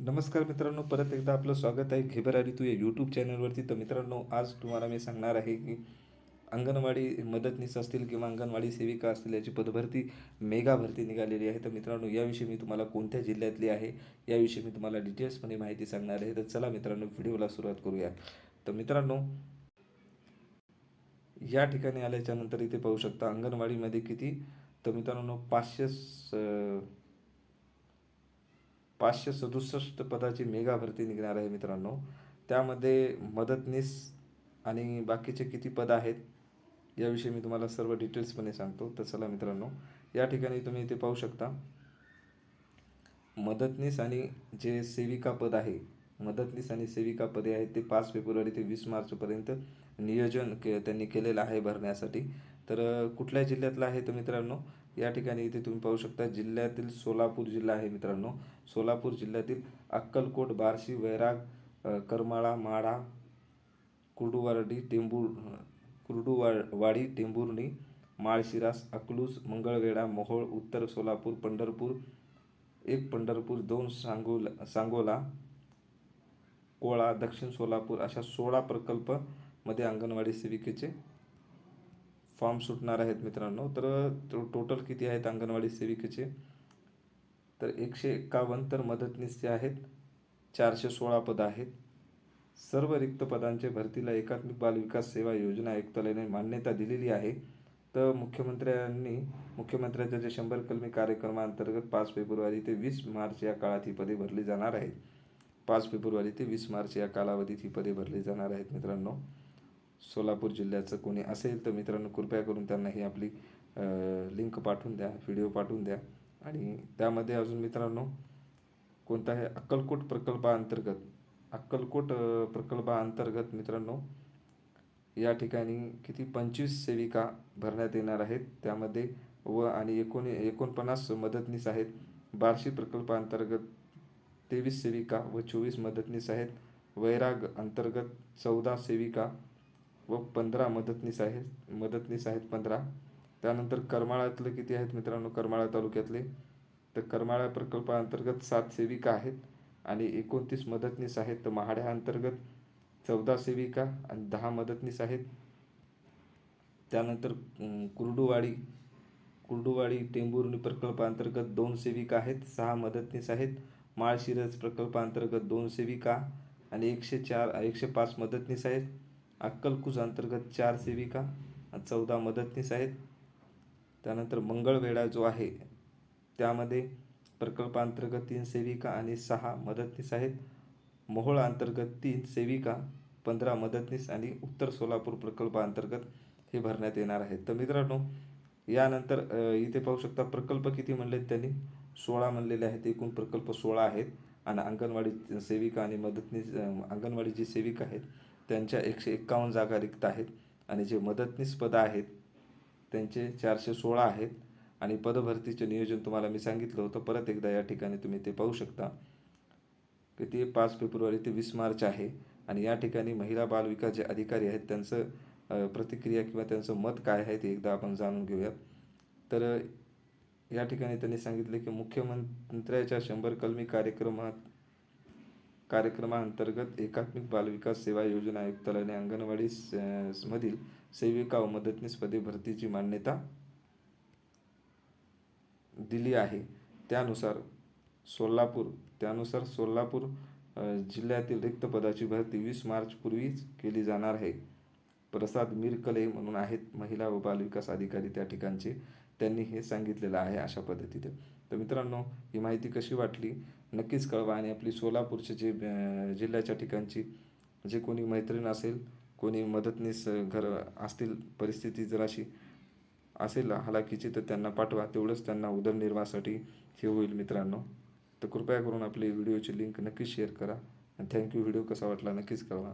नमस्कार मित्रांनो परत एकदा आपलं स्वागत आहे घेबर आणि तू या यूट्यूब चॅनलवरती तर मित्रांनो आज तुम्हाला मी सांगणार आहे की अंगणवाडी मदतनीस असतील किंवा अंगणवाडी सेविका असतील याची पदभरती मेगा भरती निघालेली आहे. तर मित्रांनो याविषयी मी तुम्हाला कोणत्या जिल्ह्यातली आहे याविषयी मी तुम्हाला डिटेल्समध्ये माहिती सांगणार आहे. तर चला मित्रांनो व्हिडिओला सुरुवात करूया तर मित्रांनो या ठिकाणी आल्याच्यानंतर इथे पाहू शकता अंगणवाडीमध्ये किती? तर मित्रांनो पाचशे स- पाचशे सदुसष्ट पदाची मेगा भरती निघणार आहे मित्रांनो. त्यामध्ये मदतनीस आणि बाकीचे किती पद आहेत याविषयी मी तुम्हाला सर्व डिटेल्सपणे सांगतो. तर चला मित्रांनो या ठिकाणी तुम्ही इथे पाहू शकता. मदतनीस आणि जे सेविका पद आहे मदतनीस आणि सेविका पदे आहेत ते पाच फेब्रुवारी ते वीस मार्चपर्यंत नियोजन के त्यांनी केलेलं आहे भरण्यासाठी. तर कुठल्या जिल्ह्यातलं आहे तर मित्रांनो या ठिकाणी इथे तुम्ही पाहू शकता जिल्ह्यातील सोलापूर जिल्हा आहे मित्रांनो. सोलापूर जिल्ह्यातील अक्कलकोट बार्शी वैराग करमाळा माढा कुर्डुवाडी टेंबूर कुर्डुवाडी टेंभुर्णी माळशिरास अकलूस मंगळवेढा मोहोळ उत्तर सोलापूर पंढरपूर एक पंढरपूर दोन सांगोला सांगोला कोळा दक्षिण सोलापूर अशा सोळा प्रकल्पमध्ये अंगणवाडी सेविकेचे फॉर्म सुटणार आहेत मित्रांनो. तर टोटल किती आहेत अंगणवाडी सेविकेचे? तर एकशे एक्कावन्न तर मदतनीसचे आहेत. चारशे सोळा पदं आहेत. सर्व रिक्त पदांचे भरतीला एकात्मिक बालविकास सेवा योजना आयुक्तालयाने मान्यता दिलेली आहे. तर मुख्यमंत्र्यांनी मुख्यमंत्र्यांच्या जे शंभर कलमी कार्यक्रमाअंतर्गत पाच फेब्रुवारी ते वीस मार्च या काळात ही पदे भरली जाणार आहेत. पाच फेब्रुवारी ते वीस मार्च या कालावधीत ही पदे भरली जाणार आहेत मित्रांनो. सोलापूर जिल्ह्याचं कोणी असेल तर मित्रांनो कृपया करून त्यांना ही आपली लिंक पाठवून द्या व्हिडिओ पाठवून द्या. आणि त्यामध्ये अजून मित्रांनो कोणता आहे अक्कलकोट प्रकल्पाअंतर्गत अक्कलकोट प्रकल्पाअंतर्गत मित्रांनो या ठिकाणी किती पंचवीस सेविका भरण्यात येणार आहेत. त्यामध्ये व आणि एकोणी एकोणपन्नास मदतनीस आहेत. बार्शी प्रकल्पाअंतर्गत तेवीस सेविका व चोवीस मदतनीस आहेत. वैराग अंतर्गत चौदा सेविका व पंधरा मदतनीस आहेत मदतनीस आहेत पंधरा. त्यानंतर करमाळ्यातले किती आहेत मित्रांनो? करमाळा तालुक्यातले. तर करमाळा प्रकल्पाअंतर्गत सात सेविका आहेत आणि एकोणतीस मदतनीस आहेत. तर महाड्या अंतर्गत चौदा सेविका आणि दहा मदतनीस आहेत. त्यानंतर कुर्डूवाडी कुर्डुवाडी कुर्डुवाडी टेंभुर्णी प्रकल्पाअंतर्गत दोन सेविका आहेत सहा मदतनीस आहेत. माळशिरज प्रकल्पाअंतर्गत दोन सेविका आणि एकशे चार एकशे पाच मदतनीस आहेत. अक्कलकुज अंतर्गत चार सेविका चौदा मदतनीस आहेत. त्यानंतर मंगळवेढा जो आहे त्यामध्ये प्रकल्पांतर्गत तीन सेविका आणि सहा मदतनीस आहेत. मोहोळ अंतर्गत तीन सेविका पंधरा मदतनीस आणि उत्तर सोलापूर प्रकल्पांतर्गत हे भरण्यात येणार आहेत. तर मित्रांनो यानंतर इथे पाहू शकता प्रकल्प किती म्हणलेत त्यांनी? सोळा म्हणलेले आहेत. एकूण प्रकल्प सोळा आहेत. आणि अंगणवाडी सेविका आणि मदतनीस अंगणवाडी जी सेविका आहेत त्यांच्या एकशे एक्कावन्न जागा रिक्त आहेत. आणि जे मदतनीस पदं आहेत त्यांचे चारशे सोळा आहेत. आणि पदभरतीचे नियोजन तुम्हाला मी सांगितलं होतं. परत एकदा या ठिकाणी तुम्ही ते पाहू शकता. की ते पाच फेब्रुवारी ते वीस मार्च आहे. आणि या ठिकाणी महिला बालविकास जे अधिकारी आहेत त्यांचं प्रतिक्रिया किंवा त्यांचं मत काय आहे ते एकदा आपण जाणून घेऊयात तर या ठिकाणी त्यांनी सांगितले की मुख्यमंत्र्याच्या शंभर कलमी कार्यक्रमात कार्यक्रमाअंतर्गत एकात्मिक बालविकास सेवा योजना आयुक्तालयाने अंगणवाडी मधील सेविका व मदतनीस पदे भरतीची मान्यता दिली आहे. त्यानुसार सोलापूर त्यानुसार सोलापूर जिल्ह्यातील रिक्त पदाची भरती वीस मार्च पूर्वीच केली जाणार आहे. प्रसाद मिरकले म्हणून आहेत महिला व बालविकास अधिकारी त्या ठिकाणचे त्यांनी हे सांगितलेलं आहे अशा पद्धतीने. तर मित्रांनो ही माहिती कशी वाटली? नक्कीच कळवा आणि आपली सोलापूरचे जे जिल्ह्याच्या ठिकाणची जे कोणी मैत्रीण असेल कोणी मदतनीस घर असतील परिस्थिती जर अशी असेल हालाकीची तर त्यांना पाठवा. तेवढंच त्यांना उदरनिर्वाहासाठी हे होईल मित्रांनो. तर कृपया करून आपली व्हिडिओची लिंक नक्कीच शेअर करा. आणि थँक्यू. व्हिडिओ कसा वाटला नक्कीच कळवा.